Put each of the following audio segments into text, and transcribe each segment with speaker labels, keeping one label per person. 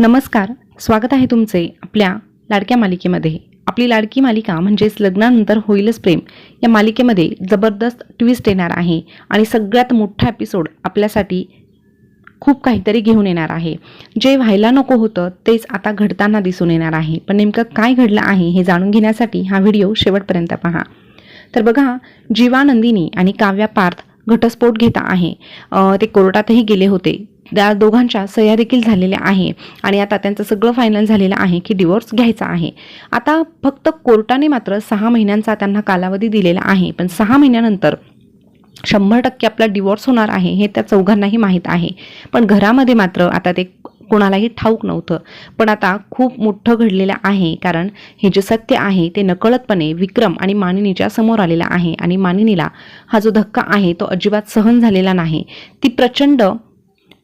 Speaker 1: नमस्कार स्वागत आहे तुमचे आपल्या लाडक्या मालिकेमध्ये. आपली लाडकी मालिका म्हणजेच लग्नानंतर होईलच प्रेम या मालिकेमध्ये जबरदस्त ट्विस्ट येणार आहे आणि सगळ्यात मोठा एपिसोड आपल्यासाठी खूप काहीतरी घेऊन येणार आहे. जे व्हायला नको होतं तेच आता घडताना दिसून येणार आहे. पण नेमकं काय घडलं आहे हे जाणून घेण्यासाठी हा व्हिडिओ शेवटपर्यंत पहा. तर बघा जीवानंदिनी आणि काव्या पार्थ घटस्फोट घेता आहे. ते कोर्टातही गेले होते. त्या दोघांच्या सह्या देखील झालेल्या आहे. आणि आता त्यांचं सगळं फायनल झालेलं आहे की डिवोर्स घ्यायचा आहे. आता फक्त कोर्टाने मात्र सहा महिन्यांचा त्यांना कालावधी दिलेला आहे. पण सहा महिन्यानंतर शंभर टक्के आपला डिवोर्स होणार आहे हे त्या चौघांनाही माहीत आहे. पण घरामध्ये मात्र आता ते कोणालाही ठाऊक नव्हतं. पण आता खूप मोठं घडलेलं आहे. कारण हे जे सत्य आहे ते नकळतपणे विक्रम आणि मानिनीच्या समोर आलेलं आहे. आणि मानिनीला हा जो धक्का आहे तो अजिबात सहन झालेला नाही. ती प्रचंड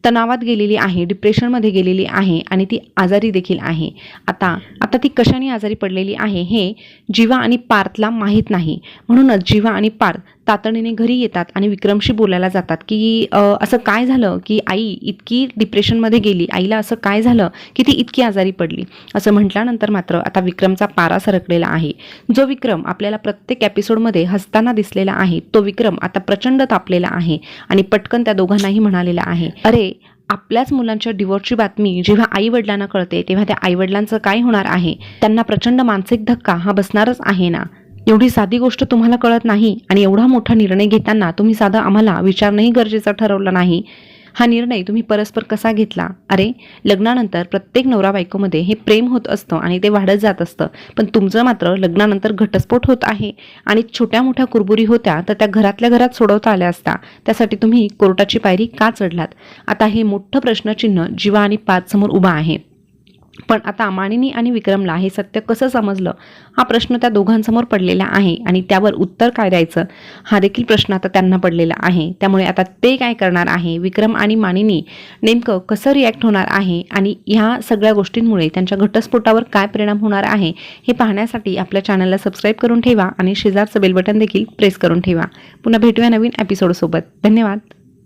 Speaker 1: तणावात गेलेली आहे डिप्रेशनमध्ये गेलेली आहे आणि ती आजारी देखील आहे. आता आता ती कशाने आजारी पडलेली आहे हे जीवा आणि पार्थला माहीत नाही. म्हणूनच जीवा आणि पार्थ तातडीने घरी येतात आणि विक्रमशी बोलायला जातात की असं काय झालं की आई इतकी डिप्रेशनमध्ये गेली? आईला असं काय झालं की ती इतकी आजारी पडली? असं म्हटल्यानंतर मात्र आता विक्रमचा पारा सरकलेला आहे. जो विक्रम आपल्याला प्रत्येक एपिसोडमध्ये हसताना दिसलेला आहे तो विक्रम आता प्रचंड तापलेला आहे आणि पटकन त्या दोघांनाही म्हणालेला आहे अरे आपल्याच मुलांच्या डिवोर्सची बातमी जेव्हा आई वडिलांना कळते तेव्हा त्या आई वडिलांचं काय होणार आहे? त्यांना प्रचंड मानसिक धक्का हा बसणारच आहे ना? एवढी साधी गोष्ट तुम्हाला कळत नाही आणि एवढा मोठा निर्णय घेताना तुम्ही साधा आम्हाला विचारणंही गरजेचं ठरवलं नाही. हा निर्णय तुम्ही परस्पर कसा घेतला? अरे लग्नानंतर प्रत्येक नवरा बायकोमध्ये हे प्रेम होत असतं आणि ते वाढत जात असतं. पण तुमचं मात्र लग्नानंतर घटस्फोट होत आहे आणि छोट्या मोठ्या कुरबुरी होत्या तर त्या घरातल्या घरात सोडवता आल्या असता. त्यासाठी तुम्ही कोर्टाची पायरी का चढलात? आता हे मोठं प्रश्नचिन्ह जीवा आणि पाच समोर उभा आहे. पण आता मानिनी आणि विक्रमला हे सत्य कसं समजलं? हा प्रश्न त्या दोघांसमोर पडलेला आहे आणि त्यावर उत्तर काय द्यायचं? हा देखील प्रश्न आता त्यांना पडलेला आहे. त्यामुळे आता ते काय करणार आहे? विक्रम आणि मानिनी नेमकं कसं रिॲक्ट होणार आहे? आणि ह्या सगळ्या गोष्टींमुळे त्यांच्या घटस्फोटावर काय परिणाम होणार आहे? हे पाहण्यासाठी आपल्या चॅनलला सबस्क्राईब करून ठेवा आणि शेजारचं बेल बटन देखील प्रेस करून ठेवा. पुन्हा भेटूया नवीन एपिसोडसोबत धन्यवाद.